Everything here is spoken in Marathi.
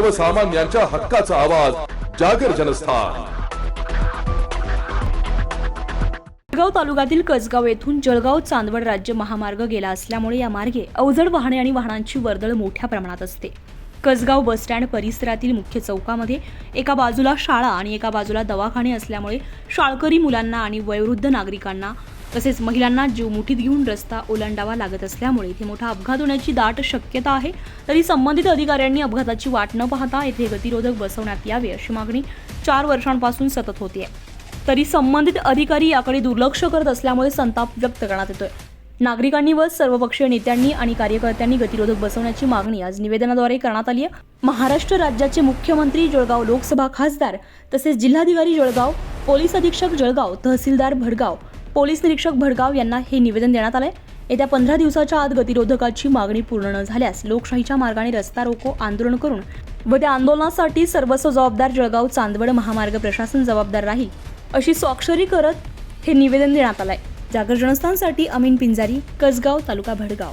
सर्वसामान्यांच्या हक्काचा आवाज जागर जनस्थान. जळगाव तालुक्यातील कसगाव येथून जळगाव चांदवड राज्य महामार्ग गेला असल्यामुळे या मार्गे अवजड वाहने आणि वाहनांची वर्दळ मोठ्या प्रमाणात असते. कसगाव बसस्टँड परिसरातील मुख्य चौकामध्ये एका बाजूला शाळा आणि एका बाजूला दवाखाने असल्यामुळे शाळकरी मुलांना आणि वयोवृद्ध नागरिकांना तसेच महिलांना जीव मुठीत घेऊन रस्ता ओलांडावा लागत असल्यामुळे इथे मोठा अपघात होण्याची दाट शक्यता आहे. तरी संबंधित अधिकाऱ्यांनी अपघाताची वाट न पाहता येथे गतिरोधक बसवण्यात यावे अशी मागणी चार वर्षांपासून सतत होतीये. तरी संबंधित अधिकारी याकडे दुर्लक्ष करत असल्यामुळे संताप व्यक्त करण्यात येतोय. नागरिकांनी व सर्वपक्षीय नेत्यांनी आणि कार्यकर्त्यांनी गतिरोधक बसवण्याची मागणी आज निवेदनाद्वारे करण्यात आली आहे महाराष्ट्र राज्याचे मुख्यमंत्री जळगाव लोकसभा खासदार तसेच जिल्हाधिकारी जळगाव पोलीस अधीक्षक जळगाव तहसीलदार भडगाव पोलीस निरीक्षक भडगाव यांना हे निवेदन देण्यात आलंय. येत्या पंधरा दिवसाच्या आत गतिरोधकाची मागणी पूर्ण न झाल्यास लोकशाहीच्या मार्गाने रस्ता रोको आंदोलन करून व त्या आंदोलनासाठी सर्वस्व जबाबदार जळगाव चांदवड महामार्ग प्रशासन जबाबदार राहील अशी स्वाक्षरी करत हे निवेदन देण्यात आलंय. जागर जनस्थानसाठी अमीन पिंजारी कसगाव तालुका भडगाव.